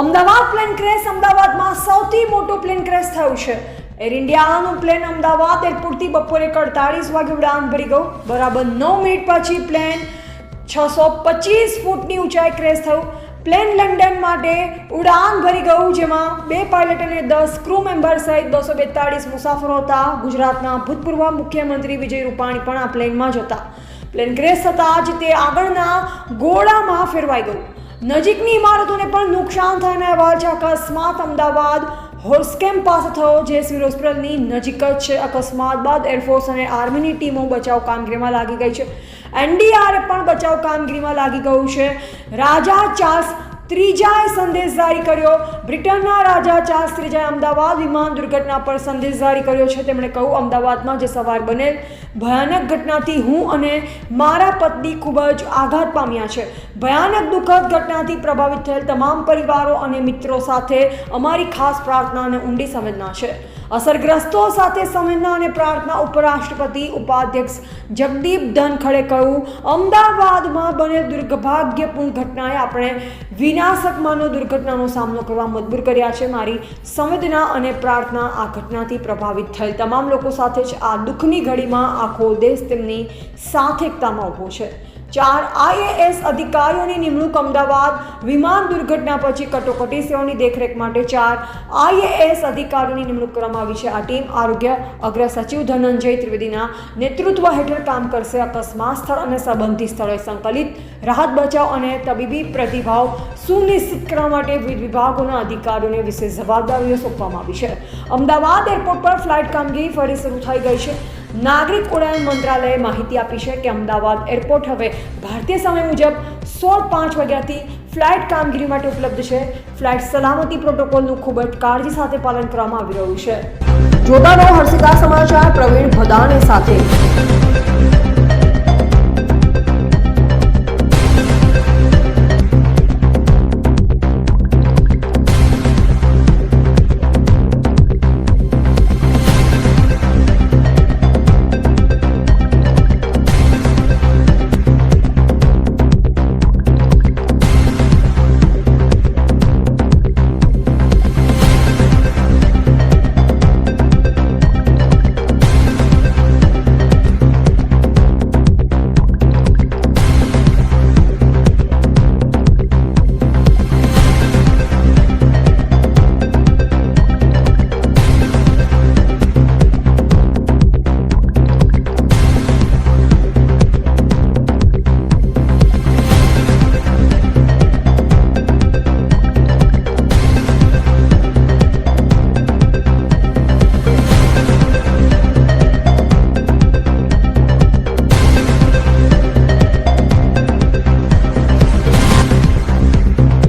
Ahmedabad plane crash અમદાવાદમાં સૌથી મોટું પ્લેન ક્રેશ થયું છે. એર ઇન્ડિયાનું પ્લેન અમદાવાદ એરપોર્ટથી બપોરે અડતાળીસ વાગે ઉડાન ભરી ગયું. બરાબર નવ મિનિટ પછી પ્લેન છસો પચીસ ફૂટની ઊંચાઈ ક્રેશ થયું. પ્લેન લંડન માટે ઉડાન ભરી ગયું, જેમાં બે પાયલટ અને દસ ક્રૂ મેમ્બર સહિત બસો બેતાળીસ મુસાફરો હતા. ગુજરાતના ભૂતપૂર્વ મુખ્યમંત્રી વિજય રૂપાણી પણ આ પ્લેનમાં જ હતા. પ્લેન ક્રેશ થતાં જ તે આગળના ગોળામાં ફેરવાઈ ગયું. નજીકની ઇમારતોને પણ નુકસાન થયાના અહેવાલ છે. અકસ્માત અમદાવાદ હોસ્કેમ પાસે થયો. જે સિવિલ નજીક જ છે. અકસ્માત બાદ એરફોર્સ અને આર્મીની ટીમો બચાવ કામગીરીમાં લાગી ગઈ છે. એનડીઆરએફ પણ બચાવ કામગીરીમાં લાગી ગયું છે. રાજા ચાર્લ્સ ત્રીજાએ સંદેશ જારી કર્યો. બ્રિટનના રાજા ચાર્લ્સ ત્રીજાએ અમદાવાદ વિમાન દુર્ઘટના પર સંદેશ જારી કર્યો છે. તેમણે કહ્યું, અમદાવાદમાં જે સવાર બનેલ ભયાનક ઘટનાથી હું અને મારા પત્ની ખૂબ જ આઘાત પામ્યા છે. ભયાનક દુઃખદ ઘટનાથી પ્રભાવિત થયેલ તમામ પરિવારો અને મિત્રો સાથે અમારી ખાસ પ્રાર્થના અને ઊંડી સંવેદના છે. અસરગ્રસ્તો સાથે સંવેદના અને પ્રાર્થના ઉપરાષ્ટ્રપતિ ઉપાધ્યક્ષ જગદીપ ધનખડે કહ્યું, અમદાવાદમાં બનેલ દુર્ભાગ્યપૂર્ણ ઘટનાએ આપણે વિનાશક માનવ દુર્ઘટનાનો સામનો કરવા મજબૂર કર્યા છે. મારી સંવેદના અને પ્રાર્થના આ ઘટનાથી પ્રભાવિત થયેલ તમામ લોકો સાથે જ આ દુઃખની ઘડીમાં આખો દેશ તેમની સાથે એકતામાં ઊભો છે. ચાર આઈએએસ અધિકારીઓની નિમણૂક અમદાવાદ વિમાન દુર્ઘટના પછી કટોકટી સેવાની દેખરેખ માટે ચાર આઈએએસ અધિકારીઓની નિમણૂક કરવામાં આવી છે. આ ટીમ આરોગ્ય અગ્ર સચિવ ધનંજય ત્રિવેદીના નેતૃત્વ હેઠળ કામ કરશે. અકસ્માત સ્થળ અને સંબંધિત સ્થળોએ સંકલિત રાહત બચાવ અને તબીબી પ્રતિભાવ સુનિશ્ચિત કરવા માટે વિવિધ વિભાગોના અધિકારીઓને વિશેષ જવાબદારીઓ સોંપવામાં આવી છે. અમદાવાદ એરપોર્ટ પર ફ્લાઇટ કામગીરી ફરી શરૂ થઈ ગઈ છે. નાગરિક ઉડ્ડયન મંત્રાલયે માહિતી આપી છે કે અમદાવાદ એરપોર્ટ હવે ભારતીય સમય મુજબ સોળ પાંચ વાગ્યાથી ફ્લાઇટ કામગીરી માટે ઉપલબ્ધ છે. ફ્લાઇટ સલામતી પ્રોટોકોલનું ખૂબ જ કાળજી સાથે પાલન કરવામાં આવી રહ્યું છે. જોતા રહો હર્ષિકા સમાચાર, પ્રવીણ ભદાને સાથે.